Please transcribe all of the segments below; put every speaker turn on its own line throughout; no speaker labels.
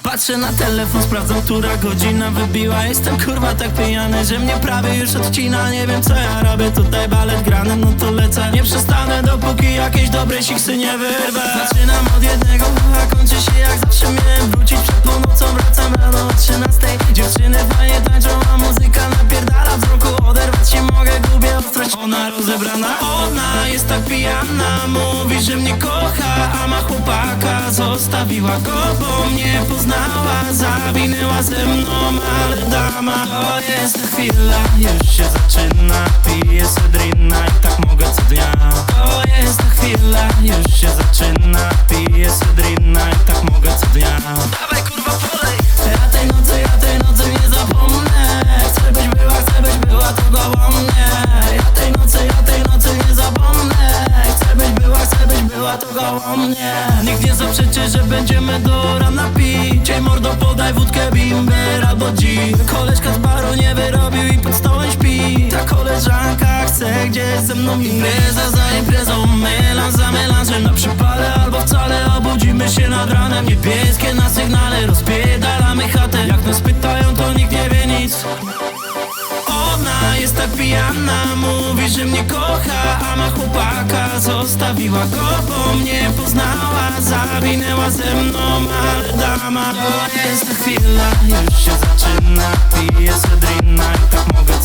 Patrzę na telefon, sprawdzam, która godzina wybiła. Jestem kurwa tak pijany, że mnie prawie już odcina. Nie wiem co ja robię, tutaj balet grany, no to lecę. Nie przestanę dopóki jakieś dobre siksy nie wyrwę. Zaczynam od jednego, a kończy się jak zawsze miałem wrócić. Przed północą wracam rano o 13 Dziewczyny fajnie tańczą, a muzyka napierdala. Wzroku Oderwać się mogę, gubię ostrość. Ona rozebrana, ona jest tak pijana. Mówi, że mnie kocha, a ma chłopaka. Zostawiła go, bo mnie Zawinęła ze mną, ale dama To jest chwila, już się zaczyna Piję sedrina i tak mogę co dnia. To jest chwila, już się zaczyna Piję sedrina i tak mogę co dnia. Dawaj kurwa polej Ja tej nocy, ja tej nocy nie zapomnę. Chcę być była, chcę być była, to koło mnie. Ja tej nocy, ja tej nocy nie zapomnę. Chcę być była, chcę być była, to koło mnie. Nikt nie zaprzeczy, że będziemy do rana pić Podaj wódkę, bimber albo dzik Koleżka z baru nie wyrobił i pod stołem śpi. Ta koleżanka chce gdzieś ze mną Impreza. Za imprezą, melanż za melanżem Na przypale albo wcale obudzimy się nad ranem. Niebieskie na sygnale, rozpierdalamy chatę. Jak nas pytają, to nikt nie wie nic pijana, mówi, że mnie kocha A ma chłopaka, zostawiła go, bo mnie poznała Zawinęła ze mną, ale dama To jest chwila, już się zaczyna Piję sedrina i tak mogę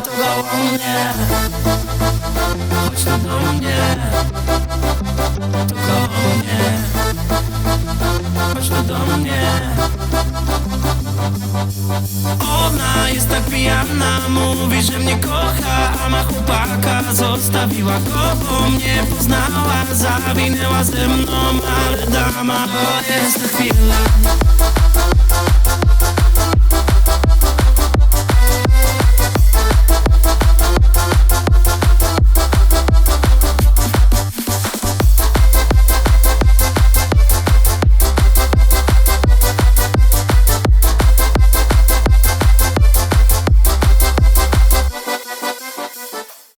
to koło mnie Chodź tu do mnie To koło mnie Chodź tu do mnie ona jest tak pijana, mówi, że mnie kocha A ma chłopaka, zostawiła go, bo mnie poznała Zawinęła ze mną, ale dama To jest chwila